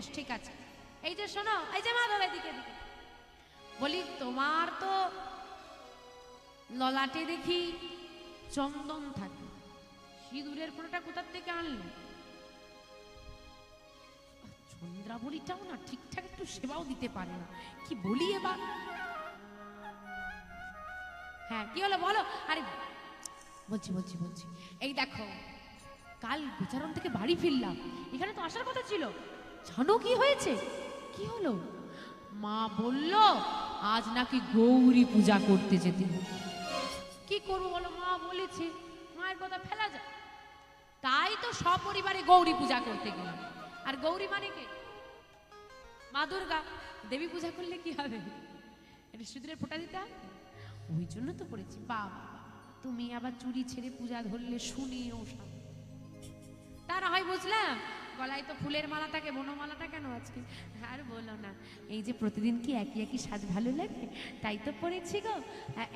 বেশ, ঠিক আছে। এই যে শোনো, এই যে মাধব এদিকে এদিকে বলি, তোমার তো ললাটে দেখি চন্দন থাকে। সিঁদুরের ফোঁটাটা কোথার থেকে আনলে? না ঠিকঠাক একটু সেবাও দিতে পারে না। কি বলি এবার? হ্যাঁ কি হলো বলো? আরে, বলছি বলছি বলছি। এই দেখো, কাল বিচারণ থেকে বাড়ি ফিরলাম। এখানে তো আসার কথা ছিল। জানো কি হয়েছে? কি হলো? মা বলল আজ নাকি গৌরী পূজা করতে যেতে কি করব বলো মা? বলেছে। মায়ের কথা ফেলা যায়। তাই তো সপরিবারে গৌরী পূজা করতে গেলাম। আর গৌরী মানে কে? মা দুর্গা দেবী পূজা করলে কি হবে? এটা সিঁদুরের ফোঁটা দিতে হবে ওই জন্য তো করেছি বাবা তুমি আবার চুরি ছেড়ে পূজা ধরলে শুনিও তার হয় বুঝলাম গলায় তো ফুলের মালা থাকে বনমালাটা কেন আজকে? আর বলো না, এই যে প্রতিদিন কি একই একই সাজ ভালো লাগে? তাই তো পড়েছি গো।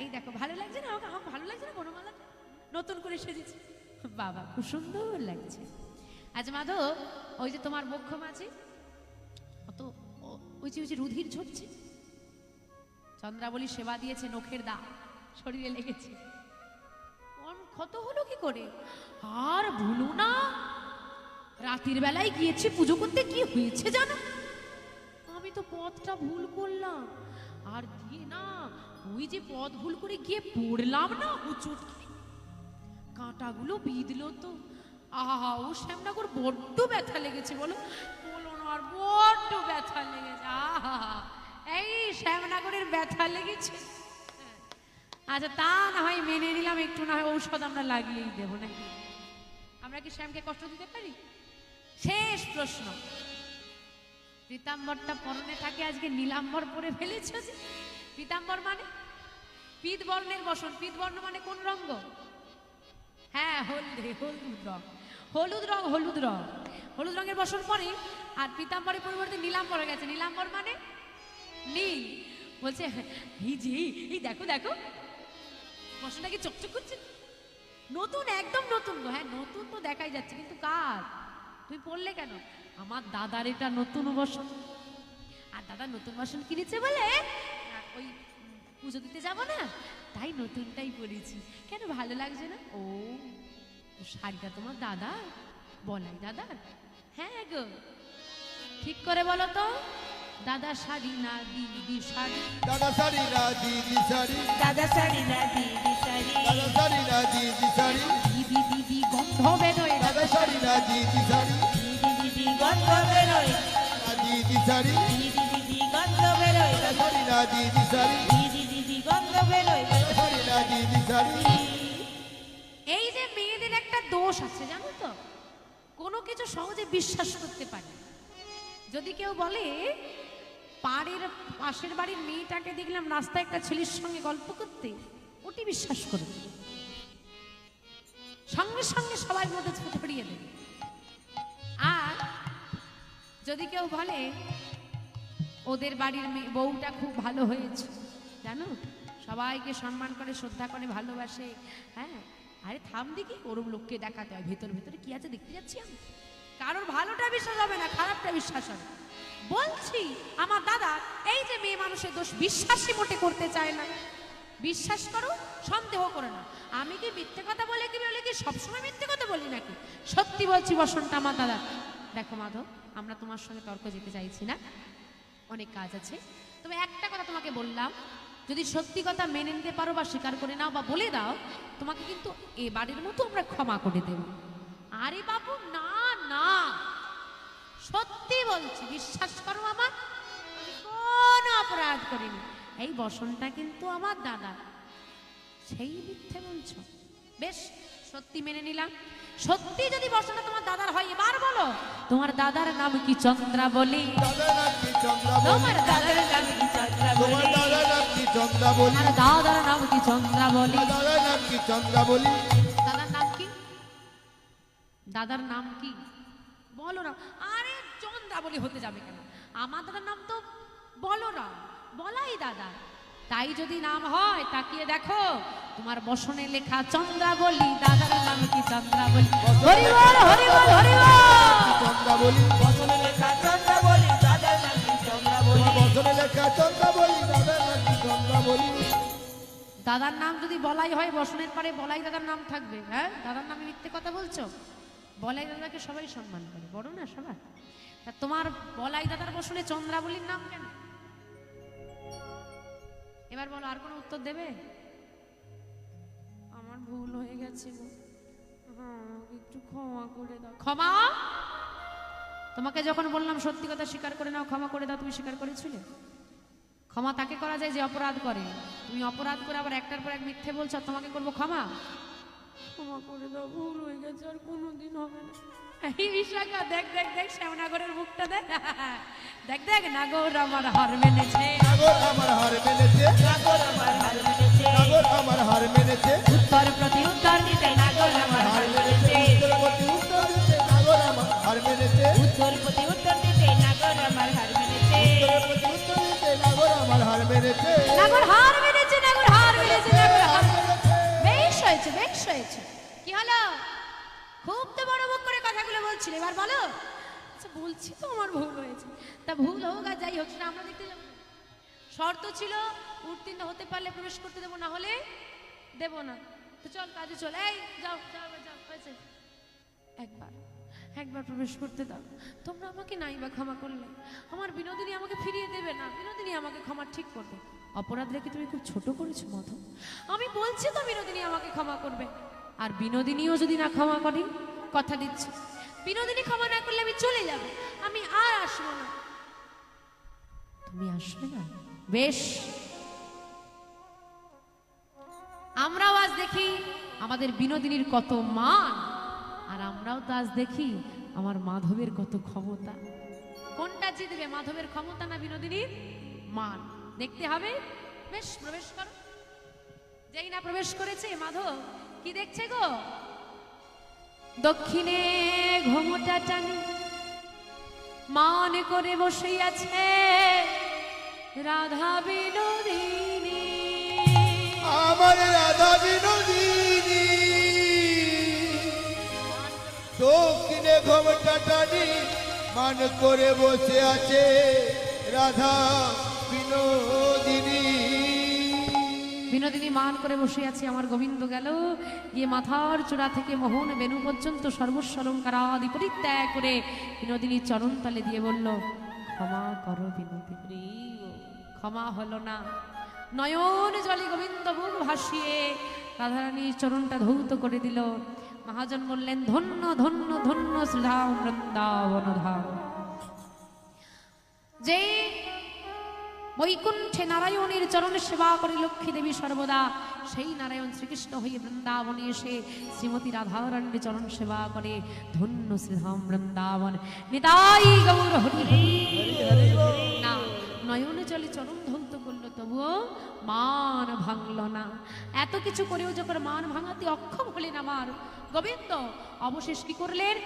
এই দেখো, ভালো লাগছে না? আমাকে আমার ভালো লাগছে না বনমালাটা? নতুন করে সেজেছি। বাবা, খুব সুন্দর লাগছে। আজ মাধব, ওই যে তোমার বক্ষ মাঝে, অত ওই যে ওই যে রুধির ঝরছে চন্দ্রাবলী সেবা দিয়েছে নখের দা, শরীরে লেগেছে। ক্ষত হলো কি করে? আর ভুলো না। রাতের বেলায় গিয়েছি, পুজো করতে কি হয়েছে জানো? আমি তো পথটা ভুল করলাম। আর দিয়ে না, ওই যে পথ ভুল করে গিয়ে পড়লাম না উঁচুট কাঁটাগুলো বিঁধলো তো। আহা, ও শ্যামনগর বড্ড ব্যথা লেগেছে বলো। বলো না আর বড্ড ব্যথা লেগেছে। আহা, এই শ্যামনগরের ব্যথা লেগেছে। আচ্ছা তা না হয় মেনে নিলাম, একটু না হয় ঔষধ আমরা লাগিয়েই দেবো নাকি? আমরা কি শ্যামকে কষ্ট দিতে পারি? শেষ প্রশ্ন। পীতাম্বরটা পরনে থাকে, আজকে নীলাম্বর পরে ফেলেছ যে? পীতাম্বর মানে? পিত বর্ণের বসন। পিত বর্ণ মানে কোন রঙ্গ? হ্যাঁ হলদে, হলুদ রং। হলুদ রং হলুদ রং। হলুদ রঙের বসন পরে, আর পীতাম্বরের পরিবর্তে নীলাম্বর হয়ে গেছে। নীলাম্বর মানে? নীল। বলছে এই যে, এই দেখো দেখো। বসনটা কি চকচক করছে? নতুন, একদম নতুন গো। হ্যাঁ নতুন তো দেখাই যাচ্ছে, কিন্তু কার? তুমি পড়লে কেন? আমার দাদার এটা নতুন বসন। আর দাদা নতুন বাসন কিনেছে বলে? ওই পুজো দিতে যাব না? তাই নতুনটাই পরেছি। কেন ভালো লাগছে না? ও ও শাড়িটা তোমার দাদা? বলাই দাদা হ্যাঁ গো। ঠিক করে বলো তো দাদা শাড়ি না দিদি শাড়ি? দাদা শাড়ি না দিদি শাড়ি। দাদা শাড়ি না দিদি শাড়ি। দাদা শাড়ি না দিদি শাড়ি। দিদি দিদি গন্ধ বেরোয়। দাদা শাড়ি না দিদি শাড়ি। দিদি দিদি এই যে মেয়েদের একটা দোষ আছে, জানো তো? কোনো কিছু সহজে বিশ্বাস করতে পারে যদি কেউ বলে, পাড়ের পাশের বাড়ির মেয়েটাকে দেখলাম রাস্তায় একটা ছেলের সঙ্গে গল্প করতে, ওটি বিশ্বাস করে। সঙ্গে সঙ্গে সবাই মধ্যে ছড়িয়ে দেবে। আর যদি কেউ বলে, ওদের বাড়ির বউটা খুব ভালো হয়েছে। জানো? সবাইকে সম্মান করে, শ্রদ্ধা করে, ভালোবাসে। হ্যাঁ? আরে থাম দেখি ওরম লোককে দেখাতে হয়। ভেতর, ভেতরে কি আছে দেখতে যাচ্ছি আমি। কারোর ভালোটা বিশ্বাস হবে না, খারাপটা বিশ্বাস হবে। বলছি, আমার দাদা এই যে মেয়ে মানুষের দোষ বিশ্বাসই মোটে করতে চায় না। বিশ্বাস করো, সন্দেহ করো না। আমি কি মিথ্যে কথা বলে কি বলে কি সবসময় মিথ্যে কথা বলি নাকি? সত্যি বলছি, বসন্ত আমার দাদা। দেখো মাধব, আমরা তোমার সঙ্গে তর্ক যেতে চাইছি না। অনেক কাজ আছে। তবে একটা কথা তোমাকে বললাম, যদি সত্যি কথা মেনে নিতে পারো বা স্বীকার করে নাও বা বলে দাও, তোমাকে কিন্তু এ বাড়ির মতো আমরা ক্ষমা করে দেব। আরে বাবু, না না। সত্যি বলছি, বিশ্বাস করো আমার, আমি কোনো অপরাধ করিনি। এই বসনটা কিন্তু আমার দাদা সেই মিথ্যে বলছো। বেশ সত্যি মেনে নিলাম। সত্যি যদি বসনটা তোমার দাদার হয়, এবার বলো, তোমার দাদার নাম কি চন্দ্রা বলি দাদার নাম কি চন্দ্রা বলি দাদার নাম কি দাদার নাম কি? দাদার নাম কি? বলো না। আরে চন্দ্রা বলি হতে যাবে কেন? আমার দাদার নাম তো বলো না বলাই দাদা। তাই যদি নাম হয় তাকিয়ে দেখো তোমার বসনে লেখা চন্দ্রা বলি দাদার নাম কি চন্দ্রা বলি হরি বল হরি বল হরি বল চন্দ্রা বলি বসনে লেখা চন্দ্রা বলি না চন্দ্রাবলী দাদা নাকি চন্দ্রাবলী? দাদার নাম যদি বলাই হয় বসনের পারে বলাই দাদার নাম থাকবে। হ্যাঁ? দাদার নামে মিথ্যে কথা বলছো? বলাই দাদাকে সবাই সম্মান করে। বড় না সবাই তা তোমার বলাই দাদার বসনে চন্দ্রাবলীর নাম কেন? এবার বলো আর কোনো উত্তর দেবে? আমার ভুল হয়ে গেছে হ্যাঁ একটু ক্ষমা করে দাও। ক্ষমা? তোমাকে যখন বললাম সত্যি কথা স্বীকার করে নাও ক্ষমা করে দাও তুমি স্বীকার করেছিলে? ক্ষমা তাকে করা যায় যে অপরাধ করে। তুমি অপরাধ করে আবার একটার পর এক মিথ্যে বলছো তোমাকে করব ক্ষমা? ক্ষমা করে দাও ভুল হয়ে গেছে আর কোনোদিন হবে না। এই বিশাখা দেখ দেখ দেখ শ্যামনগরের মুখটা দেখ। দেখ দেখ নাগর আমার হার মেনেছে। নাগর আমার হার মেনেছে। নাগর আমার হার মেনেছে। নাগর আমার হার মেনেছে। উত্তর প্রতি উত্তর দিতে নাগর আমার হার মেনেছে। মেনেছে উত্তরবর্তী উত্তর দিতে নাগর আমার হার মেনেছে। উত্তর প্রতি উত্তর দিতে নাগর আমার হার মেনেছে। উত্তরবর্তী উত্তর দিতে নাগর আমার হার মেনেছে। নাগর হার মেনেছে নাগর হার মেনেছে নাগর হার। বেশ হয়েছে বেশ হয়েছে। কি হলো? খুব তো বড় মুখ করে কথাগুলো বলছিলে এবার বলো। আচ্ছা বলছি তো আমার ভুল হয়েছে। তা ভুল হোক আর যাই হোক সেটা আমরা দেখতে যাব। শর্ত ছিল, উত্তীর্ণ হতে পারলে প্রবেশ করতে দেবো, না হলে দেবো না। তো চল, কাজে চল। এই, যাও যাও যাও, হয়েছে। একবার একবার প্রবেশ করতে দাও। তোমরা আমাকে নাই বা ক্ষমা করলে। আমার বিনোদিনী আমাকে ফিরিয়ে দেবে না। বিনোদিনী আমাকে ক্ষমা ঠিক করবে। অপরাধ রেখে তুমি খুব ছোট করেছ, মধ। আমি বলছি তো বিনোদিনী আমাকে ক্ষমা করবে। আর বিনোদিনীও যদি না ক্ষমা করি, কথা দিচ্ছি। বিনোদিনী ক্ষমা না করলে আমি চলে যাব। আমি আর আসব না। তুমি আসবে না? বেশ। আমরাও আজ দেখি আমাদের বিনোদিনীর কত মান, আর আমরাও তো আজ দেখি আমার মাধবের কত ক্ষমতা। কোনটা জিতবে, মাধবের ক্ষমতা না বিনোদিনীর মান? দেখতে হবে। বেশ, প্রবেশ করো। যেই না প্রবেশ করেছে, মাধব, কি দেখছে গো? দক্ষিণে ঘুমটা টানে, মান করে বসে আছে। রাধা বিনোদিনী। আমার রাধা বিনোদিনী। দক্ষিণে ঘমটা টানি মান করে বসে আছে রাধা বিনোদিনী। বিনোদিনী মান করে বসে আছে আমার গোবিন্দ গেল। গিয়ে মাথার চূড়া থেকে মোহন বেনু পর্যন্ত সর্বস্ব অলঙ্কার আদি পরিত্যাগ করে বিনোদিনী চরণ তালে দিয়ে বলল ক্ষমা করো বিনোদিনী। ক্ষমা হলো না। নয়ন জলে গোবিন্দ বুক ভাসিয়ে রাধারানীর চরণটা ধৌত করে দিল। মহাজন বললেন ধন্য ধন্য ধন্য শ্রীধাম বৃন্দাবন ধাম। যে বৈকুণ্ঠে নারায়ণের চরণ সেবা করে লক্ষ্মী দেবী সর্বদা সেই নারায়ণ শ্রীকৃষ্ণ হয়ে বৃন্দাবনে এসে শ্রীমতী রাধারণ্যে চরণ সেবা করে ধন্য শ্রীধাম বৃন্দাবন। নিতাই গৌর হরি হরি। না নয়ন জলে চরণ ধৌত করল তবুও মান ভাঙল না। এত কিছু করেও যখন মান ভাঙাতে অক্ষম হলেন আমার গোবিন্দ অবশেষ কি করলেন?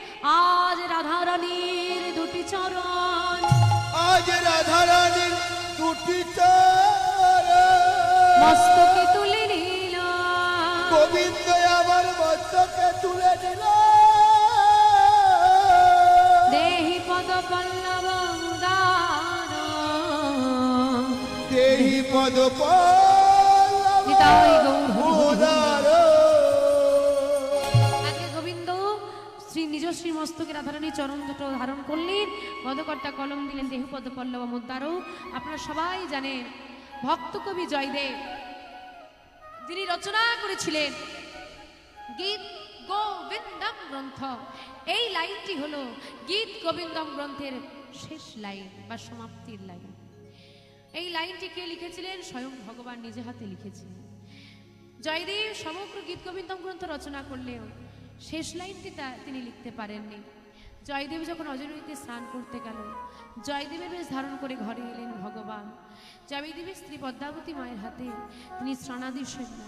আজ রাধারানীর দুটি চরণ। আজ রাধা রানীর দুটি চরণ। মস্তকে তুলে নিল গোবিন্দ আমার মস্তকে তুলে দিল দেহি পদ পল্লব। পদ গোবিন্দ, শ্রী নিজশ্রী মস্তকে রাধারানী চরণ দুটো ধারণ করলেন। পদকর্তা কলম দিলেন দেহপদ পল্লব মুদ্রারও আপনারা সবাই জানেন, ভক্ত কবি জয়দেব, যিনি রচনা করেছিলেন গীত গোবিন্দম গ্রন্থ। এই লাইনটি হলো গীত গোবিন্দম গ্রন্থের শেষ লাইন বা সমাপ্তির লাইন। এই লাইনটি কে লিখেছিলেন? স্বয়ং ভগবান নিজে হাতে লিখেছিলেন জয়দেব সমগ্র গীত গোবিন্দম গ্রন্থ রচনা করলেও শেষ লাইনটি তিনি লিখতে পারেননি। জয়দেব যখন অজনৈতে স্নান করতে গেল জয়দেবের বেশ ধারণ করে ঘরে এলেন ভগবান। জয়দেবের স্ত্রী পদ্মাবতী মায়ের হাতে তিনি স্নানাদি সেবা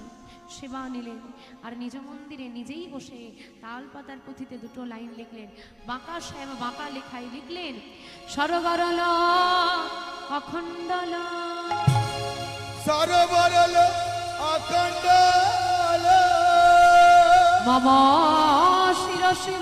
সেবা নিলেন আর নিজ মন্দিরে নিজেই বসে তাল পাতার পুঁথিতে দুটো লাইন লিখলেন। বাঁকা শ্যাম বাঁকা লেখায় লিখলেন সরগরল অখণ্ডল। সরবরল অখণ্ড মম শিরসি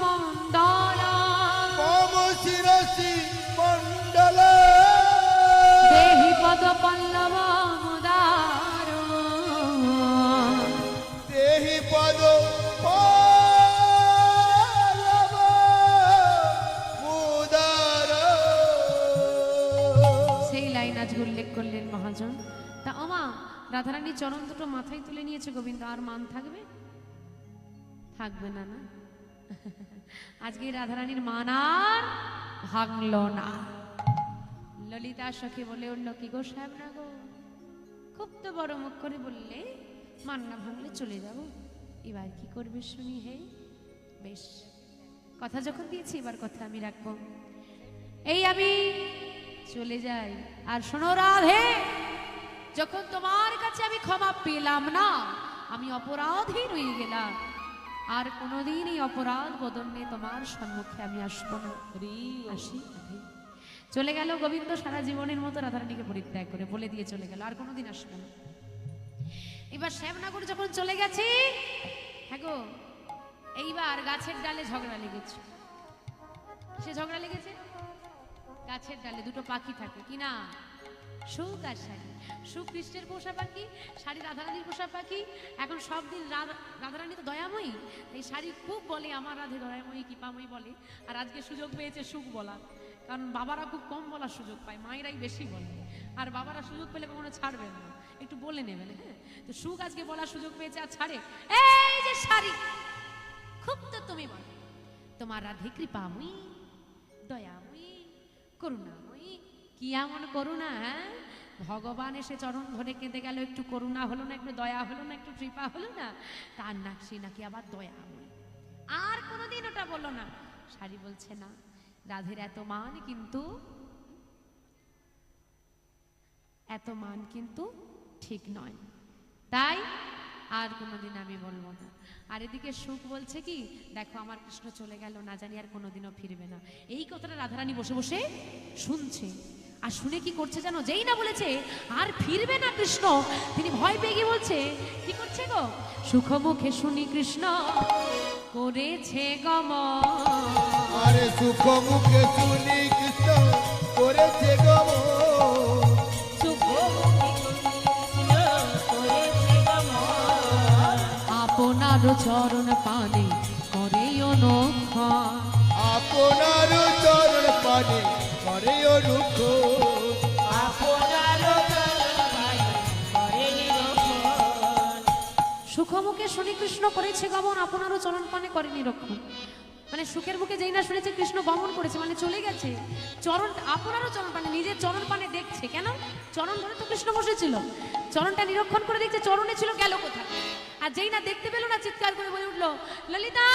রাধারানীর চরণ দুটো মাথায় তুলে নিয়েছে গোবিন্দ, আর মান থাকবে? থাকবে না না? আজকে রাধারানীর মান আর ভাঙল না। ললিতা সখী বলে উঠল, কি গো সাহেব না গো? খুব তো বড় মুখ করে বললে, মান না ভাঙলে চলে যাব। এবার কি করবে শুনি হে? বেশ, কথা যখন দিয়েছি, এবার কথা আমি রাখব। এই আমি চলে যাই। আর শোনো রাধে! যখন তোমার কাছে আমি ক্ষমা পেলাম না আমি অপরাধী রয়ে গেলাম। আর কোনোদিন এই অপরাধ বদলে তোমার সম্মুখে আমি আসব না। আসি চলে গেল গোবিন্দ সারা জীবনের মতো রাধারানীকে পরিত্যাগ করে বলে দিয়ে চলে গেল আর কোনোদিন আসব না। এবার শ্যামনগর যখন চলে গেছি হ্যাঁ গো এইবার গাছের ডালে ঝগড়া লেগেছে। সে ঝগড়া লেগেছে? গাছের ডালে দুটো পাখি থাকে কি না সুখ আর শাড়ি সুখ কৃষ্ণের পোষা পাখি, শাড়ি রাধারানীর পোষা পাখি। এখন সব দিন রাধা- রাধারানী তো দয়াময়ী। এই শাড়ি খুব বলে, আমার রাধে দয়াময়ী, কৃপাময়ী বলে। আর আজকে সুযোগ পেয়েছে সুখ বলা কারণ বাবারা খুব কম বলার সুযোগ পায়, মায়েরাই বেশি বলে। আর বাবারা সুযোগ পেলে কখনো ছাড়বেন না। একটু বলে নেবেন হ্যাঁ? তো সুখ আজকে বলার সুযোগ পেয়েছে আর ছাড়ে। এই যে শাড়ি! খুব তো তুমি বলো। তোমার রাধে কৃপাময়ী, দয়াময়ী, করুণাময়ী। কি এমন করুণা হ্যাঁ? ভগবান এসে চরণ ধরে কেঁদে গেল, একটু করুণা হলো না, একটু দয়া হলো না, একটু কৃপা হলো না? তার নাক, সে নাকি আবার দয়াময়ী। আর কোনোদিন ওটা বলল না। শাড়ি বলছে, না, রাধের এত মান কিন্তু, এত মান কিন্তু ঠিক নয়। তাই আর কোনোদিন আমি বলব না। আর এদিকে সুখ বলছে কি, দেখো, আমার কৃষ্ণ চলে গেল, না জানি আর কোনোদিনও ফিরবে না। এই কথাটা রাধারানী বসে বসে শুনছে। আর শুনে কি করছে জানো? যেই না বলেছে আর ফিরবে না কৃষ্ণ? তিনি ভয় পেয়ে গিয়ে বলছে কি করছে গো? সুখ মুখে শুনি কৃষ্ণ করেছে গম আরে সুখ মুখে শুনি কৃষ্ণ করেছে গম আপনার চরণ পানে করে অনুক্ষণ। আপনার চরণ পানে করে রুখ সুখমুখে শুনি কৃষ্ণ করেছে গমন আপনারও চরণ পানে করে নিরক্ষণ মানে সুখের মুখে যেই না শুনেছে কৃষ্ণ গমন করেছে মানে চলে গেছে। চরণ আপনারও চরণ পানে নিজের চরণ পানে দেখছে। কেন? চরণ ধরে তো কৃষ্ণ বসেছিল। চরণটা নিরক্ষণ করে দেখছে চরণে ছিল গেল কোথায়? আর যেই না দেখতে পেল না চিৎকার করে বলে উঠল ললিতা ললিতা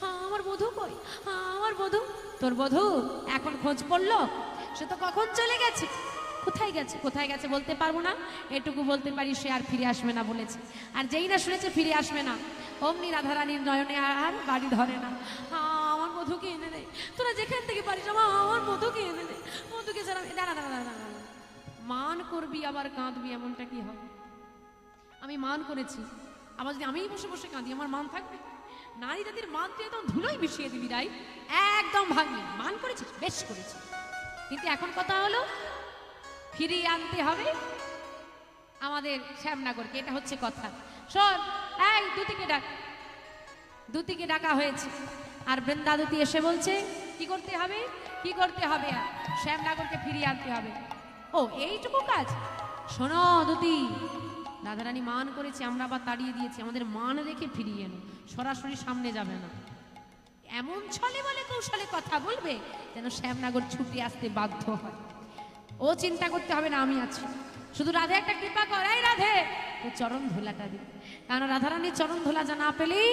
"হ্যাঁ, আমার বধূ কই? আমার বধূ তোর বধূ এখন খোঁজ পড়ল সে তো কখন চলে গেছে? কোথায় গেছে? কোথায় গেছে বলতে পারব না। এটুকু বলতে পারি সে আর ফিরে আসবে না বলেছে। আর যেই না শুনেছে ফিরে আসবে না। অমনি রাধারানীর নয়নে আর বাড়ি ধরে না। আমার মধুকে এনে দে। তোরা যেখান থেকে পারিস আমার আমার মধুকে এনে দে। মধুকে আমি- দাঁড়া দাঁড়া দাঁড়া দাঁড়া। মান করবি আবার কাঁদবি এমনটা কি হবে? আমি মান করেছি। আবার যদি আমিই বসে বসে কাঁদি আমার মান থাকবে? নারী জাতির মান তুই একদম ধুলোই মিশিয়ে দিবি রাই একদম ভাঙবি। মান করেছিস? বেশ করেছিস। কিন্তু এখন কথা হলো, ফিরিয়ে আনতে হবে আমাদের শ্যামনগরকে। এটা হচ্ছে কথা। শোন, এই দুতিকে ডাক। দুতিকে ডাকা হয়েছে। আর বৃন্দাদুতি এসে বলছে, কি করতে হবে? কি করতে হবে? আর শ্যামনগরকে ফিরিয়ে আনতে হবে। ও, এইটুকু কাজ? শোনো দুতি দাদারানী মান করেছে, আমরা আবার তাড়িয়ে দিয়েছি, আমাদের মান রেখে ফিরিয়ে এনো। সরাসরি সামনে যাবে না। এমন ছলে বলে কৌশলে কথা বলবে যেন শ্যামনগর ছুটে আসতে বাধ্য হয়। ও চিন্তা করতে হবে না, আমি আছি। শুধু রাধে, একটা কৃপা কর। এই রাধে তো চরণ ধোলাটা দিবে কারণ রাধারানীর চরণ ধোলা যা না পেলেই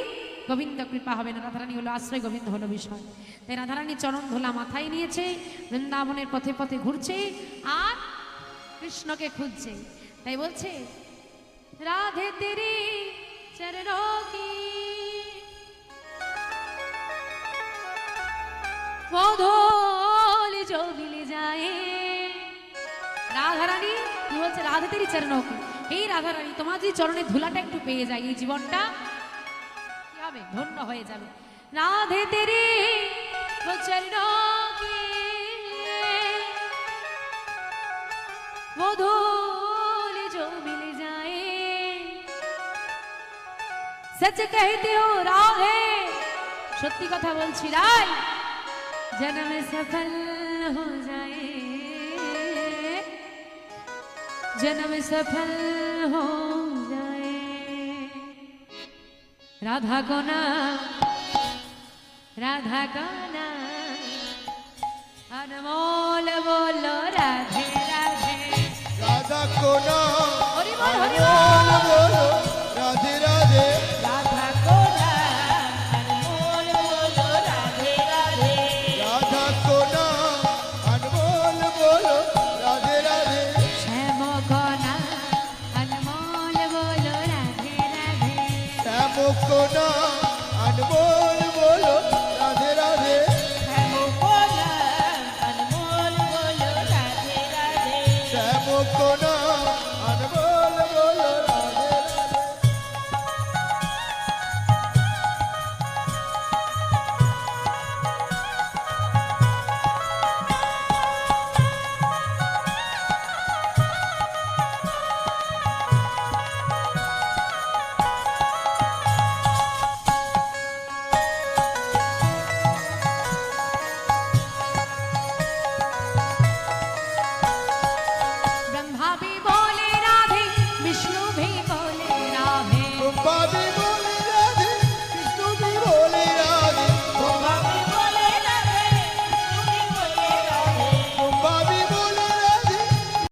গোবিন্দ কৃপা হবে না। রাধারানী হলো আশ্রয়, গোবিন্দ হলো বিষয়। তাই রাধারানী চরণ ধোলা মাথায় নিয়েছে, বৃন্দাবনের পথে পথে ঘুরছে, আর কৃষ্ণকে খুঁজছে। তাই বলছে রাধে তেরি চরণোं की वो धोल जो मिल जाए রাধারানী কি বলছে রাধে তেরি চরণকে এই রাধারানী তোমার যে চরণের ধুলাটা একটু পেয়ে যায় এই জীবনটা কি হবে ধন্য হয়ে যাবে রাধে তেরি वो चरणों সচ কহতে হো রাধে সত্যি কথা বলছি রাই জনমে সফল হো যায় জনমে সফল হো যায় রাধা গোনা রাধা কোনা অনমোল বলো